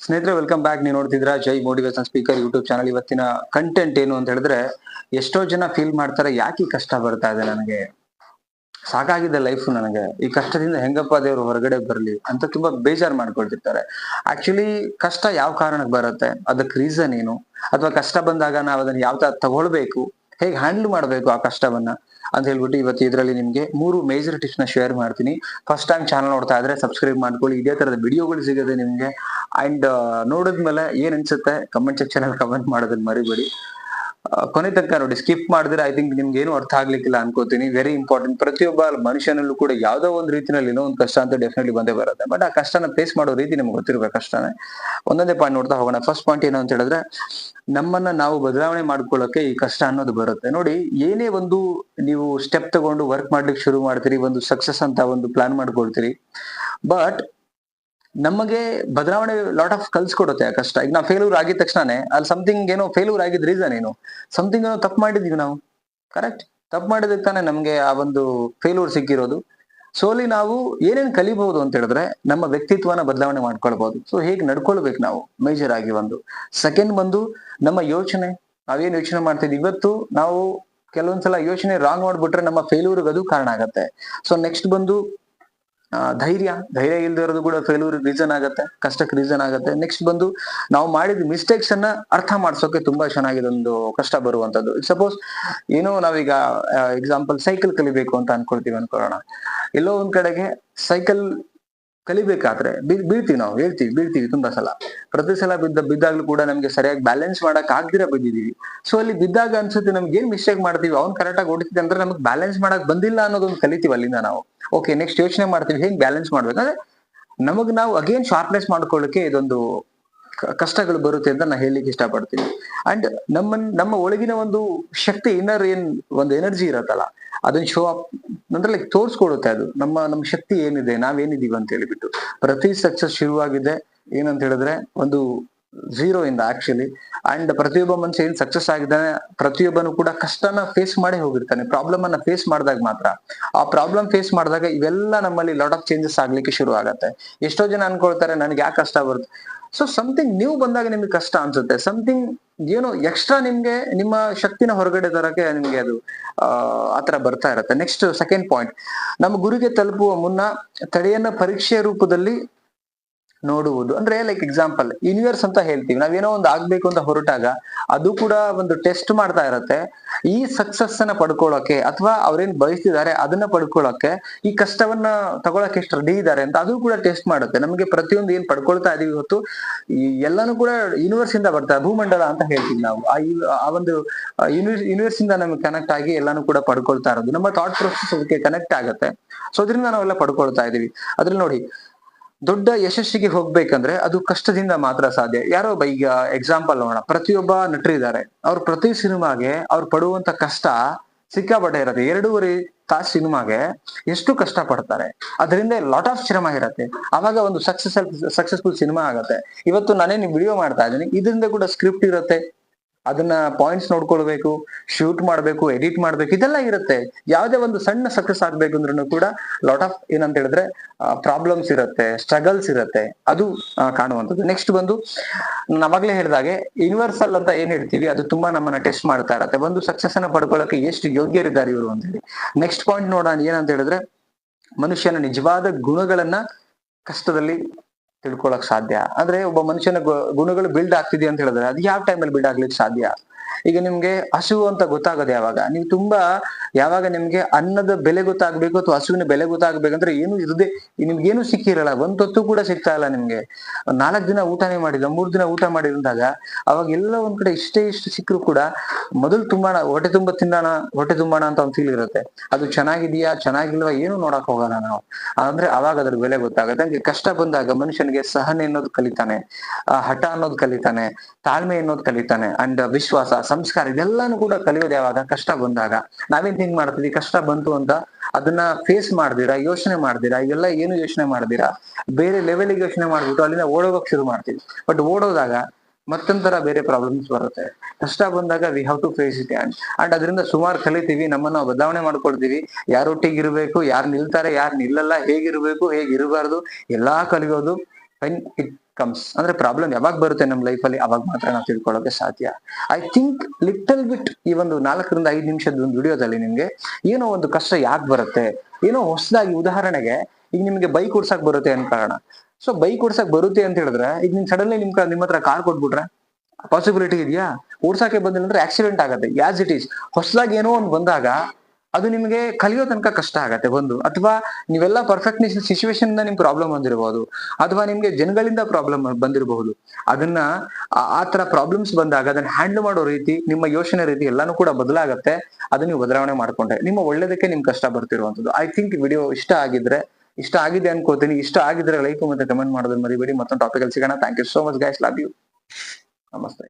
ಸ್ನೇಹಿತರೆ welcome back ನೀವು ನೋಡ್ತಿದ್ರ Jai motivation speaker YouTube channel ಇವತ್ತಿನ ಕಂಟೆಂಟ್ ಏನು ಅಂತ ಹೇಳಿದ್ರೆ, ಎಷ್ಟೋ ಜನ ಫೀಲ್ ಮಾಡ್ತಾರೆ, ಯಾಕೆ ಕಷ್ಟ ಬರ್ತಾ ಇದೆ ನನಗೆ? ಸಾಕಾಗಿದೆ ಲೈಫ್ ನನಗೆ. ಈ ಕಷ್ಟದಿಂದ ಹೆಂಗಪ್ಪ ದೇವರು ಹೊರಗಡೆ ಬರ್ಲಿ ಅಂತ ತುಂಬಾ ಬೇಜಾರ್ ಮಾಡ್ಕೊಳ್ತಿರ್ತಾರೆ. ಆಕ್ಚುಲಿ ಕಷ್ಟ ಯಾವ ಕಾರಣಕ್ಕೆ ಬರುತ್ತೆ? ಅದಕ್ಕೆ ರೀಸನ್ ಏನು? ಅಥವಾ ಕಷ್ಟ ಬಂದಾಗ ನಾವು ಅದನ್ನ ಯಾವ ತರ ತಗೊಳ್ಬೇಕು? ಹೇಗೆ ಹ್ಯಾಂಡಲ್ ಮಾಡಬೇಕು ಆ ಕಷ್ಟವನ್ನ ಅಂತ ಹೇಳ್ಬಿಟ್ಟು ಇವತ್ತು ಇದರಲ್ಲಿ ನಿಮ್ಗೆ ಮೂರು ಮೇಜರ್ ಟಿಪ್ಸ್ನ ಶೇರ್ ಮಾಡ್ತೀನಿ. ಫಸ್ಟ್ ಟೈಮ್ ಚಾನಲ್ ನೋಡ್ತಾ ಇದ್ರೆ ಸಬ್ಸ್ಕ್ರೈಬ್ ಮಾಡ್ಕೊಳ್ಳಿ. ಇದೇ ತರದ ವಿಡಿಯೋಗಳು ಸಿಗುತ್ತೆ ನಿಮ್ಗೆ. ಅಂಡ್ ನೋಡಿದ್ಮೇಲೆ ಏನ್ ಅನ್ಸುತ್ತೆ? ಕಮೆಂಟ್ ಸೆಕ್ಷನ್ ಅಲ್ಲಿ ಕಮೆಂಟ್ ಮಾಡೋದನ್ನ ಮರಿಬೇಡಿ. ಕೊನೆ ತನಕ ನೋಡಿ ಸ್ಕಿಪ್ ಮಾಡಿದ್ರೆ ಐ ಥಿಂಕ್ ನಿಮ್ಗೆ ಏನು ಅರ್ಥ ಆಗ್ಲಿಕ್ಕಿಲ್ಲ ಅನ್ಕೋತೀನಿ. ವೆರಿ ಇಂಪಾರ್ಟೆಂಟ್ ಪ್ರತಿಯೊಬ್ಬ ಮನುಷ್ಯನಲ್ಲೂ ಕೂಡ ಯಾವ್ದೋ ಒಂದು ರೀತಿನಲ್ಲಿ ಏನೋ ಒಂದು ಕಷ್ಟ ಅಂತ ಡೆಫಿನೆಟ್ಲಿ ಬಂದೇ ಬರುತ್ತೆ. ಬಟ್ ಆ ಕಷ್ಟನ ಫೇಸ್ ಮಾಡೋ ರೀತಿ ನಿಮ್ಗೆ ಗೊತ್ತಿರ್ಬೇಕು ಕಷ್ಟನೇ ಒಂದೊಂದೇ ಪಾಯಿಂಟ್ ನೋಡ್ತಾ ಹೋಗೋಣ. ಫಸ್ಟ್ ಪಾಯಿಂಟ್ ಏನು ಅಂತ ಹೇಳಿದ್ರೆ, ನಮ್ಮನ್ನ ನಾವು ಬದಲಾವಣೆ ಮಾಡ್ಕೊಳ್ಳೋಕೆ ಈ ಕಷ್ಟ ಅನ್ನೋದು ಬರುತ್ತೆ. ನೋಡಿ, ಏನೇ ಒಂದು ನೀವು ಸ್ಟೆಪ್ ತಗೊಂಡು ವರ್ಕ್ ಮಾಡ್ಲಿಕ್ಕೆ ಶುರು ಮಾಡ್ತೀರಿ, ಒಂದು ಸಕ್ಸಸ್ ಅಂತ ಒಂದು ಪ್ಲಾನ್ ಮಾಡ್ಕೊಳ್ತೀರಿ ಬಟ್ ನಮಗೆ ಬದಲಾವಣೆ ಲಾಟ್ ಆಫ್ ಕಲ್ಸ್ಕೊಡುತ್ತೆ ಆ ಕಷ್ಟ ಈಗ ನಾವು ಫೇಲ್ಯೂರ್ ಆಗಿದ ತಕ್ಷಣನೇ ಅಲ್ಲಿ ಸಮಥಿಂಗ್ ಏನೋ ಫೇಲ್ಯೂರ್ ಆಗಿದ್ ರೀಸನ್ ಏನು? ಸಮಥಿಂಗ್ ಏನೋ ತಪ್ಪು ಮಾಡಿದೀವಿ ನಾವು. ಕರೆಕ್ಟ್ ತಪ್ಪು ಮಾಡಿದಕ್ಕೆ ತಾನೇ ನಮ್ಗೆ ಆ ಒಂದು ಫೇಲ್ಯೂರ್ ಸಿಕ್ಕಿರೋದು. ಸೊ ಅಲ್ಲಿ ನಾವು ಏನೇನು ಕಲಿಬಹುದು ಅಂತ ಹೇಳಿದ್ರೆ ನಮ್ಮ ವ್ಯಕ್ತಿತ್ವನ ಬದಲಾವಣೆ ಮಾಡ್ಕೊಳ್ಬಹುದು. ಸೊ ಹೇಗೆ ನಡ್ಕೊಳ್ಬೇಕು ನಾವು? ಮೇಜರ್ ಆಗಿ ಒಂದು. ಸೆಕೆಂಡ್ ಬಂದು ನಮ್ಮ ಯೋಚನೆ. ನಾವೇನು ಯೋಚನೆ ಮಾಡ್ತಿದ್ವಿ? ಇವತ್ತು ನಾವು ಕೆಲವೊಂದ್ಸಲ ಯೋಚನೆ ರಾಂಗ್ ಮಾಡ್ಬಿಟ್ರೆ ನಮ್ಮ ಫೇಲ್ಯೂರ್ ಅದು ಕಾರಣ ಆಗತ್ತೆ. ಸೊ ನೆಕ್ಸ್ಟ್ ಬಂದು ಧೈರ್ಯ ಧೈರ್ಯ ಇಲ್ದೇ ಇರೋದು ಕೂಡ ಫೇಲ್ಯೂರ್ ರೀಸನ್ ಆಗತ್ತೆ, ಕಷ್ಟಕ್ಕೆ ರೀಸನ್ ಆಗುತ್ತೆ. ನೆಕ್ಸ್ಟ್ ಬಂದು ನಾವು ಮಾಡಿದ ಮಿಸ್ಟೇಕ್ಸ್ ಅನ್ನ ಅರ್ಥ ಮಾಡ್ಸೋಕೆ ತುಂಬಾ ಚೆನ್ನಾಗಿದೆ ಒಂದು ಕಷ್ಟ ಬರುವಂತದ್ದು. ಸಪೋಸ್ ಏನೋ ನಾವೀಗ ಎಕ್ಸಾಂಪಲ್ ಸೈಕಲ್ ಕಲಿಬೇಕು ಅಂತ ಅನ್ಕೊಳ್ತೀವಿ ಅನ್ಕೊಳ್ಳೋಣ ಎಲ್ಲೋ ಒಂದ್ ಕಡೆಗೆ ಸೈಕಲ್ ಕಲಿಬೇಕಾದ್ರೆ ಬೀಳ್ತೀವಿ ನಾವು, ಹೇಳ್ತೀವಿ, ಬೀಳ್ತೀವಿ ತುಂಬಾ ಸಲ. ಪ್ರತಿ ಸಲ ಬಿದ್ದ, ಬಿದ್ದಾಗ್ಲೂ ಕೂಡ ನಮ್ಗೆ ಸರಿಯಾಗಿ ಬ್ಯಾಲೆನ್ಸ್ ಮಾಡಕ್ ಆಗ್ದಿರ ಬಂದಿದೀವಿ. ಸೊ ಅಲ್ಲಿ ಬಿದ್ದಾಗ ಅನ್ಸುತ್ತೆ ನಮ್ಗೆ ಏನ್ ಮಿಸ್ಟೇಕ್ ಮಾಡ್ತೀವಿ, ಅವ್ನ್ ಕರೆಕ್ಟ್ ಆಗಿ ಓಡಿಸಿದೆ ಅಂದ್ರೆ ನಮ್ಗೆ ಬ್ಯಾಲೆನ್ಸ್ ಮಾಡಕ್ ಬಂದಿಲ್ಲ ಅನ್ನೋದೊಂದು ಕಲಿತೀವಿ ಅಲ್ಲಿಂದ ನಾವು. ಓಕೆ ನೆಕ್ಸ್ಟ್ ಯೋಚನೆ ಮಾಡ್ತೀವಿ, ಹೆಂಗ್ ಬ್ಯಾಲೆನ್ಸ್ ಮಾಡ್ಬೇಕು? ಅಂದ್ರೆ ನಮಗ್ ನಾವು ಅಗೇನ್ ಶಾರ್ಪ್ನೆಸ್ ಮಾಡ್ಕೊಳ್ಳಿಕ್ಕೆ ಇದೊಂದು ಕಷ್ಟಗಳು ಬರುತ್ತೆ ಅಂತ ನಾನು ಹೇಳಲಿಕ್ಕೆ ಇಷ್ಟಪಡ್ತೀನಿ. ಅಂಡ್ ನಮ್ಮ ನಮ್ಮ ಒಳಗಿನ ಒಂದು ಶಕ್ತಿ ಇನ್ನರ್ ಏನ್ ಒಂದು ಎನರ್ಜಿ ಇರತ್ತಲ್ಲ ಅದನ್ನ ಶೋ ಅಪ್ ಅಂದ್ರೆ ಲೈಕ್ ತೋರಿಸ್ಕೊಡುತ್ತೆ ಅದು. ನಮ್ಮ ನಮ್ಮ ಶಕ್ತಿ ಏನಿದೆ, ನಾವೇನಿದೀವಿ ಅಂತ ಹೇಳಿಬಿಟ್ಟು. ಪ್ರತಿ ಸಕ್ಸಸ್ ಶುರುವಾಗಿದೆ, ಏನಂತ ಹೇಳಿದ್ರೆ ಒಂದು ಝೀರೋ ಇಂದ ಆಕ್ಚುಲಿ ಅಂಡ್ ಪ್ರತಿಯೊಬ್ಬ ಮನುಷ್ಯ ಏನ್ ಸಕ್ಸಸ್ ಆಗಿದ್ದಾನೆ, ಪ್ರತಿಯೊಬ್ಬನು ಕೂಡ ಕಷ್ಟನ ಫೇಸ್ ಮಾಡಿ ಹೋಗಿರ್ತಾನೆ. ಪ್ರಾಬ್ಲಮ್ ಅನ್ನ ಫೇಸ್ ಮಾಡಿದಾಗ ಮಾತ್ರ. ಆ ಪ್ರಾಬ್ಲಮ್ ಫೇಸ್ ಮಾಡಿದಾಗ ಇವೆಲ್ಲ ನಮ್ಮಲ್ಲಿ ಲಾಟ್ ಆಫ್ ಚೇಂಜಸ್ ಆಗ್ಲಿಕ್ಕೆ ಶುರು ಆಗತ್ತೆ. ಎಷ್ಟೋ ಜನ ಅನ್ಕೊಳ್ತಾರೆ, ನನಗೆ ಯಾಕೆ ಕಷ್ಟ ಬರುತ್ತೆ ಸೊ ಸಮಥಿಂಗ್ ನೀವು ಬಂದಾಗ ನಿಮ್ಗೆ ಕಷ್ಟ ಅನ್ಸುತ್ತೆ. ಸಮಥಿಂಗ್ ಏನೋ ಎಕ್ಸ್ಟ್ರಾ ನಿಮ್ಗೆ, ನಿಮ್ಮ ಶಕ್ತಿನ ಹೊರಗಡೆ ತರಕ್ಕೆ ನಿಮ್ಗೆ ಅದು, ಆ ಆತರ ಬರ್ತಾ ಇರತ್ತೆ. ನೆಕ್ಸ್ಟ್ ಸೆಕೆಂಡ್ ಪಾಯಿಂಟ್ ನಮ್ಮ ಗುರಿಗೆ ತಲುಪುವ ಮುನ್ನ ತಡೆಯನ್ನ ಪರೀಕ್ಷೆಯ ರೂಪದಲ್ಲಿ ನೋಡುವುದು. ಅಂದ್ರೆ ಲೈಕ್ ಎಕ್ಸಾಂಪಲ್ ಯೂನಿವರ್ಸ್ ಅಂತ ಹೇಳ್ತೀವಿ. ನಾವೇನೋ ಒಂದು ಆಗ್ಬೇಕು ಅಂತ ಹೊರಟಾಗ ಅದು ಕೂಡ ಒಂದು ಟೆಸ್ಟ್ ಮಾಡ್ತಾ ಇರತ್ತೆ. ಈ ಸಕ್ಸಸ್ ಅನ್ನ ಪಡ್ಕೊಳ್ಳೋಕೆ ಅಥವಾ ಅವ್ರೇನ್ ಬಯಸ್ತಿದ್ದಾರೆ ಅದನ್ನ ಪಡ್ಕೊಳ್ಳೋಕೆ ಈ ಕಷ್ಟವನ್ನ ತಗೊಳಕ್ಕೆ ಎಷ್ಟು ರೆಡಿ ಇದ್ದಾರೆ ಅಂತ ಅದು ಕೂಡ ಟೆಸ್ಟ್ ಮಾಡುತ್ತೆ. ನಮಗೆ ಪ್ರತಿಯೊಂದು ಏನ್ ಪಡ್ಕೊಳ್ತಾ ಇದೀವಿ ಈ ಎಲ್ಲಾನು ಕೂಡ ಯೂನಿವರ್ಸ್ ಇಂದ ಬರ್ತಾರೆ ಭೂಮಂಡಲ ಅಂತ ಹೇಳ್ತೀವಿ ನಾವು. ಆ ಒಂದು ಯೂನಿವರ್ಸ್ ಇಂದ ನಮಗೆ ಕನೆಕ್ಟ್ ಆಗಿ ಎಲ್ಲಾನು ಕೂಡ ಪಡ್ಕೊಳ್ತಾ ಇರೋದು. ನಮ್ಮ ಥಾಟ್ ಪ್ರೊಸೆಸ್ ಅದಕ್ಕೆ ಕನೆಕ್ಟ್ ಆಗುತ್ತೆ. ಸೊ ಅದರಿಂದ ನಾವೆಲ್ಲ ಪಡ್ಕೊಳ್ತಾ ಇದೀವಿ. ಅದ್ರಲ್ಲಿ ನೋಡಿ ದೊಡ್ಡ ಯಶಸ್ಸಿಗೆ ಹೋಗ್ಬೇಕಂದ್ರೆ ಅದು ಕಷ್ಟದಿಂದ ಮಾತ್ರ ಸಾಧ್ಯ. ಯಾರೋ ಈಗ ಎಕ್ಸಾಂಪಲ್ ನೋಡೋಣ. ಪ್ರತಿಯೊಬ್ಬ ನಟರಿದ್ದಾರೆ. ಅವ್ರ ಪ್ರತಿ ಸಿನಿಮಾಗೆ ಅವ್ರು ಪಡುವಂತ ಕಷ್ಟ ಸಿಕ್ಕಾಪಟ್ಟೆ ಇರತ್ತೆ. ಎರಡೂವರೆ ತಾಸು ಸಿನಿಮಾಗೆ ಎಷ್ಟು ಕಷ್ಟ ಪಡ್ತಾರೆ ಅದರಿಂದ ಲಾಟ್ ಆಫ್ ಶ್ರಮ ಇರತ್ತೆ. ಅವಾಗ ಒಂದು ಸಕ್ಸಸ್ ಸಕ್ಸಸ್ಫುಲ್ ಸಿನಿಮಾ ಆಗತ್ತೆ. ಇವತ್ತು ನಾನೇ ನೀವು ವಿಡಿಯೋ ಮಾಡ್ತಾ ಇದ್ದೀನಿ. ಇದರಿಂದ ಕೂಡ ಸ್ಕ್ರಿಪ್ಟ್ ಇರುತ್ತೆ. ಅದನ್ನ ಪಾಯಿಂಟ್ಸ್ ನೋಡ್ಕೊಳ್ಬೇಕು ಶೂಟ್ ಮಾಡ್ಬೇಕು ಎಡಿಟ್ ಮಾಡ್ಬೇಕು, ಇದೆಲ್ಲ ಇರುತ್ತೆ. ಯಾವುದೇ ಒಂದು ಸಣ್ಣ ಸಕ್ಸಸ್ ಆಗ್ಬೇಕು ಅಂದ್ರೂ ಕೂಡ ಲಾಟ್ ಆಫ್ ಏನಂತ ಹೇಳಿದ್ರೆ ಪ್ರಾಬ್ಲಮ್ಸ್ ಇರುತ್ತೆ ಸ್ಟ್ರಗಲ್ಸ್ ಇರುತ್ತೆ. ಅದು ಕಾಣುವಂಥದ್ದು. ನೆಕ್ಸ್ಟ್ ಬಂದು ನಮಗ್ಲೇ ಹೇಳಿದಾಗೆ ಯೂನಿವರ್ಸಲ್ ಅಂತ ಏನ್ ಹೇಳ್ತೀವಿ, ಅದು ತುಂಬಾ ನಮ್ಮನ್ನ ಟೆಸ್ಟ್ ಮಾಡ್ತಾ ಇರತ್ತೆ. ಒಂದು ಸಕ್ಸಸ್ ಅನ್ನ ಪಡ್ಕೊಳ್ಳೋಕೆ ಎಷ್ಟು ಯೋಗ್ಯರಿದ್ದಾರೆ ಇವರು ಅಂತ ಹೇಳಿ. ನೆಕ್ಸ್ಟ್ ಪಾಯಿಂಟ್ ನೋಡೋಣ ಏನಂತ ಹೇಳಿದ್ರೆ, ಮನುಷ್ಯನ ನಿಜವಾದ ಗುಣಗಳನ್ನ ಕಷ್ಟದಲ್ಲಿ ತಿಳ್ಕೊಳಕ್ ಸಾಧ್ಯ. ಅಂದ್ರೆ ಒಬ್ಬ ಮನುಷ್ಯನ ಗುಣಗಳು ಬಿಲ್ಡ್ ಆಗ್ತಿದೆ ಅಂತ ಹೇಳಿದ್ರೆ, ಅದು ಯಾವ ಟೈಮಲ್ಲಿ ಬಿಲ್ಡ್ ಆಗ್ಲಿಕ್ಕೆ ಸಾಧ್ಯ? ಈಗ ನಿಮ್ಗೆ ಹಸು ಅಂತ ಗೊತ್ತಾಗೋದು ಯಾವಾಗ? ನೀವು ತುಂಬಾ ಯಾವಾಗ ನಿಮ್ಗೆ ಅನ್ನದ ಬೆಲೆ ಗೊತ್ತಾಗ್ಬೇಕು ಅಥವಾ ಹಸುವಿನ ಬೆಲೆ ಗೊತ್ತಾಗ್ಬೇಕಂದ್ರೆ ಏನು ಇರದೆ ನಿಮ್ಗೆ ಏನು ಸಿಕ್ಕಿರಲ್ಲ. ಒಂದ್ ಹೊತ್ತು ಕೂಡ ಸಿಗ್ತಾ ಇಲ್ಲ ನಿಮ್ಗೆ. ನಾಲ್ಕು ದಿನ ಊಟನೇ ಮಾಡಿಲ್ಲ, ಮೂರ್ ದಿನ ಊಟ ಮಾಡಿರಂದಾಗ ಅವಾಗ ಎಲ್ಲ ಒಂದ್ ಕಡೆ ಇಷ್ಟೇ ಇಷ್ಟು ಸಿಕ್ಕರು ಕೂಡ ಮೊದಲು ತುಂಬಾಣ ಹೊಟ್ಟೆ ತುಂಬಾ ತಿನ್ನೋಣ ಹೊಟ್ಟೆ ತುಂಬೋಣ ಅಂತ ಒಂದು ಫೀಲ್ ಇರುತ್ತೆ. ಅದು ಚೆನ್ನಾಗಿದೆಯಾ, ಚೆನ್ನಾಗಿಲ್ವಾ ಏನು ನೋಡಕ್ ಹೋಗಲ್ಲ ನಾವು. ಅಂದ್ರೆ ಅವಾಗ ಅದ್ರ ಬೆಲೆ ಗೊತ್ತಾಗುತ್ತೆ. ಹಂಗೆ ಕಷ್ಟ ಬಂದಾಗ ಮನುಷ್ಯನಿಗೆ ಸಹನೆ ಅನ್ನೋದು ಕಲಿತಾನೆ ಹಠ ಅನ್ನೋದು ಕಲಿತಾನೆ, ತಾಳ್ಮೆ ಅನ್ನೋದು ಕಲಿತಾನೆ ಅಂಡ್ ವಿಶ್ವಾಸ ಸಂಸ್ಕಾರ ಇದೆಲ್ಲಾನು ಕೂಡ ಕಲಿಯೋದು ಯಾವಾಗ? ಕಷ್ಟ ಬಂದಾಗ. ನಾವೇನ್ ಹಿಂಗ್ ಮಾಡ್ತೀವಿ ಕಷ್ಟ ಬಂತು ಅಂತ ಅದನ್ನ ಫೇಸ್ ಮಾಡ್ದಿರಾ, ಯೋಚನೆ ಮಾಡ್ದಿರಾ, ಇವೆಲ್ಲ ಏನು ಯೋಚನೆ ಮಾಡ್ದಿರಾ? ಬೇರೆ ಲೆವೆಲ್ಗೆ ಯೋಚನೆ ಮಾಡ್ಬಿಟ್ಟು ಅಲ್ಲಿಂದ ಓಡೋಗಕ್ ಶುರು ಮಾಡ್ತೀವಿ ಬಟ್ ಓಡೋದಾಗ ಮತ್ತೊಂಥರ ಬೇರೆ ಪ್ರಾಬ್ಲಮ್ಸ್ ಬರುತ್ತೆ. ಕಷ್ಟ ಬಂದಾಗ we have to face it and and ಅದರಿಂದ ಸುಮಾರು ಕಲಿತೀವಿ, ನಮ್ಮನ್ನ ಬದಲಾವಣೆ ಮಾಡ್ಕೊಳ್ತೀವಿ. ಯಾರೊಟ್ಟಿಗೆ ಇರಬೇಕು ಯಾರು ನಿಲ್ತಾರೆ, ಯಾರು ನಿಲ್ಲಲ್ಲ, ಹೇಗಿರಬೇಕು ಹೇಗಿರಬಾರ್ದು ಎಲ್ಲಾ ಕಲಿಯೋದು ಇಟ್ ಕಮ್ಸ್ ಅಂದ್ರೆ ಪ್ರಾಬ್ಲಮ್ ಯಾವಾಗ ಬರುತ್ತೆ ನಮ್ಮ ಲೈಫಲ್ಲಿ ಅವಾಗ ಮಾತ್ರ ನಾವು ತಿಳ್ಕೊಳ್ಳೋಕೆ ಸಾಧ್ಯ. ಐ ಥಿಂಕ್ ಲಿಟಲ್ ಬಿಟ್ ಈ ಒಂದು ನಾಲ್ಕರಿಂದ ಐದು ನಿಮಿಷದ ಒಂದು ವಿಡಿಯೋದಲ್ಲಿ ನಿಮ್ಗೆ ಏನೋ ಒಂದು ಕಷ್ಟ ಯಾಕೆ ಬರುತ್ತೆ, ಏನೋ ಹೊಸದಾಗಿ ಉದಾಹರಣೆಗೆ ಈಗ ನಿಮ್ಗೆ ಬೈಕ್ ಓಡ್ಸಕ್ ಬರುತ್ತೆ ಅನ್ಕೋಣ ಸೊ ಬೈಕ್ ಓಡ್ಸಕ್ ಬರುತ್ತೆ ಅಂತ ಹೇಳಿದ್ರೆ ಈಗ ನಿಮ್ ಸಡನ್ಲಿ ನಿಮ್ ನಿಮ್ ಹತ್ರ ಕಾರ್ ಕೊಟ್ಬಿಟ್ರೆ ಪಾಸಿಬಿಲಿಟಿ ಇದೆಯಾ? ಓಡ್ಸಕ್ಕೆ ಬಂದಿಲ್ಲ ಅಂದ್ರೆ ಆಕ್ಸಿಡೆಂಟ್ ಆಗುತ್ತೆ. ಯಾಸ್ ಇಟ್ ಈಸ್ ಹೊಸದಾಗಿ ಏನೋ ಒಂದು ಬಂದಾಗ ಅದು ನಿಮಗೆ ಕಲಿಯೋ ತನಕ ಕಷ್ಟ ಆಗತ್ತೆ ಒಂದು. ಅಥವಾ ನೀವೆಲ್ಲ ಪರ್ಫೆಕ್ಟ್ ಸಿಚುವೇಶನ್ ನಿಮ್ ಪ್ರಾಬ್ಲಮ್ ಬಂದಿರಬಹುದು ಅಥವಾ ನಿಮ್ಗೆ ಜನಗಳಿಂದ ಪ್ರಾಬ್ಲಮ್ ಬಂದಿರಬಹುದು. ಅದನ್ನ ಆ- ತರ ಪ್ರಾಬ್ಲಮ್ಸ್ ಬಂದಾಗ ಅದನ್ನ ಹ್ಯಾಂಡಲ್ ಮಾಡೋ ರೀತಿ, ನಿಮ್ಮ ಯೋಚನೆ ರೀತಿ ಎಲ್ಲಾನು ಕೂಡ ಬದಲಾಗತ್ತೆ. ಅದನ್ನ ನೀವು ಬದಲಾವಣೆ ಮಾಡ್ಕೊಂಡ್ರೆ ನಿಮ್ಮ ಒಳ್ಳೇದಕ್ಕೆ ನಿಮ್ ಕಷ್ಟ ಬರ್ತಿರುವಂತದ್ದು ಐ ಥಿಂಕ್ ವಿಡಿಯೋ ಇಷ್ಟ ಆಗಿದ್ರೆ, ಇಷ್ಟ ಆಗಿದೆ ಅನ್ಕೋತೀನಿ. ಇಷ್ಟ ಆಗಿದ್ರೆ ಲೈಕ್ ಮತ್ತೆ ಕಮೆಂಟ್ ಮಾಡೋದನ್ನ ಮರಿಬೇಡಿ. ಮತ್ತೊಂದು ಟಾಪಿಕ್ ಅಲ್ಲಿ ಸಿಗೋಣ. Thank you so much guys love you ನಮಸ್ತೆ.